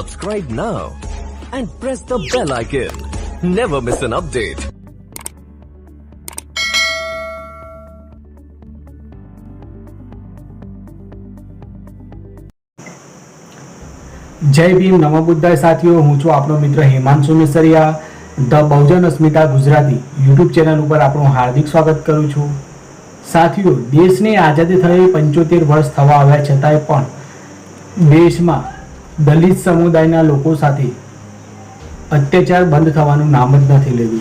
Subscribe now and press the bell icon. Never miss an update. જય ભીમ નમો બુદ્ધાય સાથીઓ, હું છું આપણો મિત્ર Hemanshu Misariya, the Bahujan Asmita Gujarati YouTube channel ઉપર આપણું હાર્દિક સ્વાગત કરું છું સાથીઓ, દેશની આઝાદી થઈ પંચોતેર વર્ષ થવા આવ્યા છતાંય પણ દેશમાં દલિત સમુદાયના લોકો સાથે અત્યાચાર બંધ થવાનું નામ જ નથી લેવું.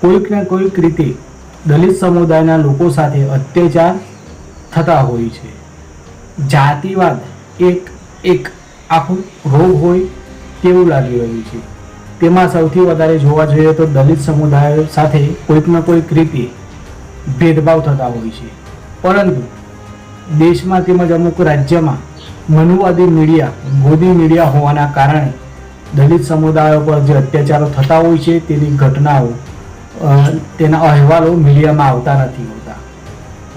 કોઈક ને કોઈક રીતે દલિત સમુદાયના લોકો સાથે અત્યાચાર થતા હોય છે. જાતિવાદ એક એક આખું રોગ હોય તેવું લાગી રહ્યું છે. તેમાં સૌથી વધારે જોવા જોઈએ તો દલિત સમુદાય સાથે કોઈક ને કોઈક રીતે ભેદભાવ થતા હોય છે. પરંતુ દેશમાં તેમજ અમુક રાજ્યમાં મનુવાદી મીડિયા ગોદી મીડિયા હોવાના કારણે દલિત સમુદાયો પર જે અત્યાચારો થતા હોય છે તેની ઘટનાઓ તેના અહેવાલો મીડિયામાં આવતા નથી હોતા.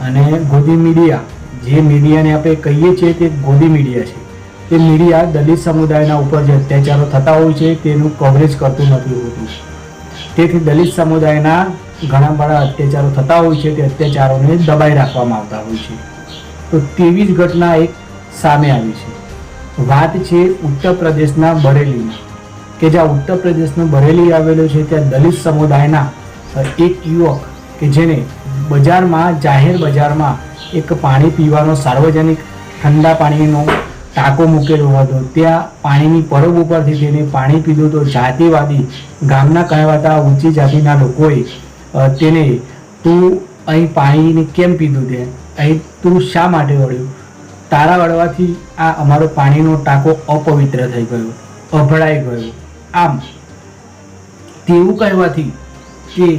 અને ગોદી મીડિયા, જે મીડિયાને આપણે કહીએ છીએ તે ગોદી મીડિયા છે. તે મીડિયા દલિત સમુદાયના ઉપર જે અત્યાચારો થતા હોય છે તેનું કવરેજ કરતું નથી હોતું. તેથી દલિત સમુદાયના ઘણા બધા અત્યાચારો થતા હોય છે તે અત્યાચારોને દબાઈ રાખવામાં આવતા હોય છે. તો તેવી જ ઘટના એક સામે આવી છે. વાત છે ઉત્તર પ્રદેશના બરેલીની કે જ્યાં ઉત્તર પ્રદેશનું બરેલી આવેલું છે, ત્યાં દલિત સમુદાયના એક યુવક કે જેને બજારમાં, જાહેર બજારમાં એક પાણી પીવાનો સાર્વજનિક ઠંડા પાણીનો ટાંકો મૂકેલો હતો. ત્યાં પાણીની પરબ ઉપરથી તેને પાણી પીધું તો જાતિવાદી ગામના કહેવાતા ઊંચી જાતિના લોકોએ તેને તું અહીં પાણીને કેમ પીધું તે? અહીં તું શા માટે વળ્યું? તારા વળવાથી આ અમારો પાણીનો ટાંકો અપવિત્ર થઈ ગયો, અભળાઈ ગયો. આમ, તેવું કહેવાથી કે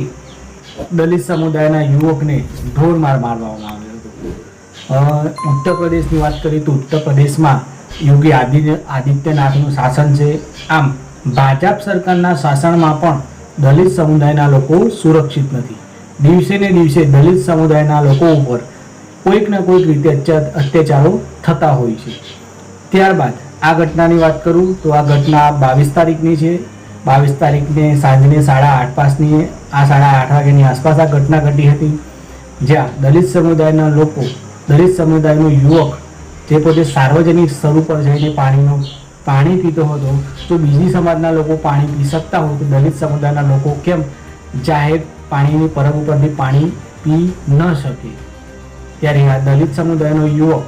દલિત સમુદાયના યુવકને ઢોર માર મારવામાં આવ્યો હતો. ઉત્તર પ્રદેશની વાત કરીએ તો ઉત્તર પ્રદેશમાં યોગી આદિત્ય, આદિત્યનાથનું શાસન છે. આમ, ભાજપ સરકારના શાસનમાં પણ દલિત સમુદાયના લોકો સુરક્ષિત નથી. દિવસે ને દિવસે દલિત સમુદાયના લોકો ઉપર કોઈક ના કોઈક રીતે અત્યા- અત્યાચારો થતા હોય છે. ત્યારબાદ આ ઘટનાની વાત કરું તો આ ઘટના બાવીસ તારીખની છે. બાવીસ તારીખને સાંજને સાડા આઠ પાસની, આ સાડા આઠ વાગ્યાની આસપાસ આ ઘટના ઘટી હતી. જ્યાં દલિત સમુદાયના લોકો, દલિત સમુદાયનો યુવક જે પોતે સાર્વજનિક સ્થળ ઉપર જઈને પાણીનો પાણી પીતો હતો, તો બીજી સમાજના લોકો પાણી પી શકતા હોય તો દલિત સમુદાયના લોકો કેમ જાહેર પાણીની પરબ ઉપરથી પાણી પી ન શકે? ત્યારે આ દલિત સમુદાયનો યુવક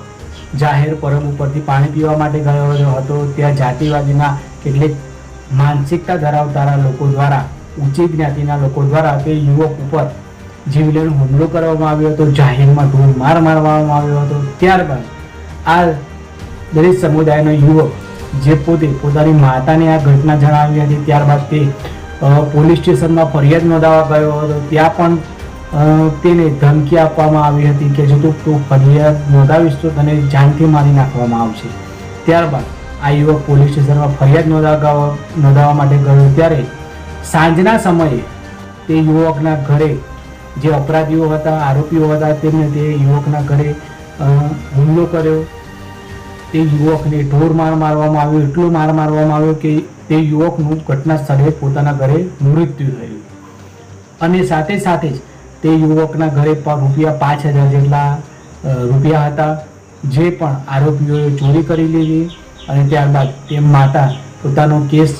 જાહેર પરબ ઉપરથી પાણી પીવા માટે ગયો હતો. ત્યાં જાતિવાદીના કેટલીક માનસિકતા ધરાવતા લોકો દ્વારા ઊંચી જ્ઞાતિના લોકો દ્વારા તે યુવક ઉપર જીવલેણ હુમલો કરવામાં આવ્યો હતો. જાહેરમાં ઢોર માર મારવામાં આવ્યો હતો. ત્યારબાદ આ દલિત સમુદાયનો યુવક જે પોતે પોતાની માતાને આ ઘટના જણાવી હતી, ત્યારબાદ તે પોલીસ સ્ટેશનમાં ફરિયાદ નોંધાવા ગયો હતો. ત્યાં પણ તેને ધમકી આપવામાં આવી હતી કે જો તું ફરિયાદ નોંધાવીશ તો તને જાનથી મારી નાખવામાં આવશે. ત્યારબાદ આ યુવક પોલીસ સ્ટેશનમાં ફરિયાદ નોંધાવવા નોંધાવવા માટે ગયો. ત્યારે સાંજના સમયે તે યુવકના ઘરે જે અપરાધીઓ હતા, આરોપીઓ હતા, તેમને તે યુવકના ઘરે હુમલો કર્યો. તે યુવકને ઢોર માર મારવામાં આવ્યો, એટલો માર મારવામાં આવ્યો કે તે યુવકનું ઘટના સ્થળે પોતાના ઘરે મૃત્યુ થયું. અને સાથે સાથે જ તે યુવકના ઘરે પણ રૂપિયા પાંચ હજાર જેટલા રૂપિયા હતા. જે પણ આરોપીઓએ ચોરી કરી લીધી અને ત્યારબાદ તે માતા પોતાનો કેસ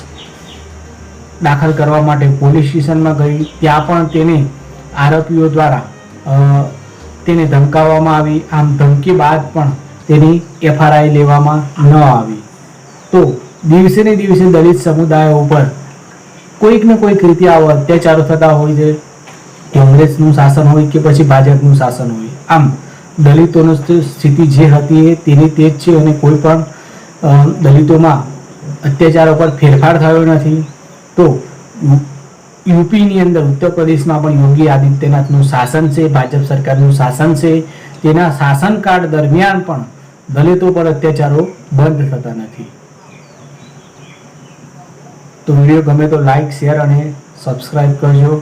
દાખલ કરવા માટે પોલીસ સ્ટેશનમાં ગઈ. ત્યાં પણ તેને આરોપીઓ દ્વારા તેને ધમકાવવામાં આવી. આમ ધમકી બાદ પણ તેની એફઆરઆઈ લેવામાં ન આવી. તો દિવસે ને દિવસે દલિત સમુદાયો ઉપર કોઈક ને કોઈક રીતે આવો અત્યાચારો થતા હોય છે. કોંગ્રેસનું શાસન હોય કે પછી ભાજપનું શાસન હોય. આમ, દલિતોની સ્થિતિ જે હતી એ તેની તે જ છે અને કોઈ પણ દલિતોમાં અત્યાચારો પર ફેરફાર થયો નથી. તો યુપીની અંદર ઉત્તર પ્રદેશમાં પણ યોગી આદિત્યનાથનું શાસન છે, ભાજપ સરકારનું શાસન છે. તેના શાસનકાળ દરમિયાન પણ દલિતો પર અત્યાચારો બંધ થતા નથી. તો વીડિયો ગમે તો લાઈક, શેર અને સબસ્ક્રાઇબ કરજો.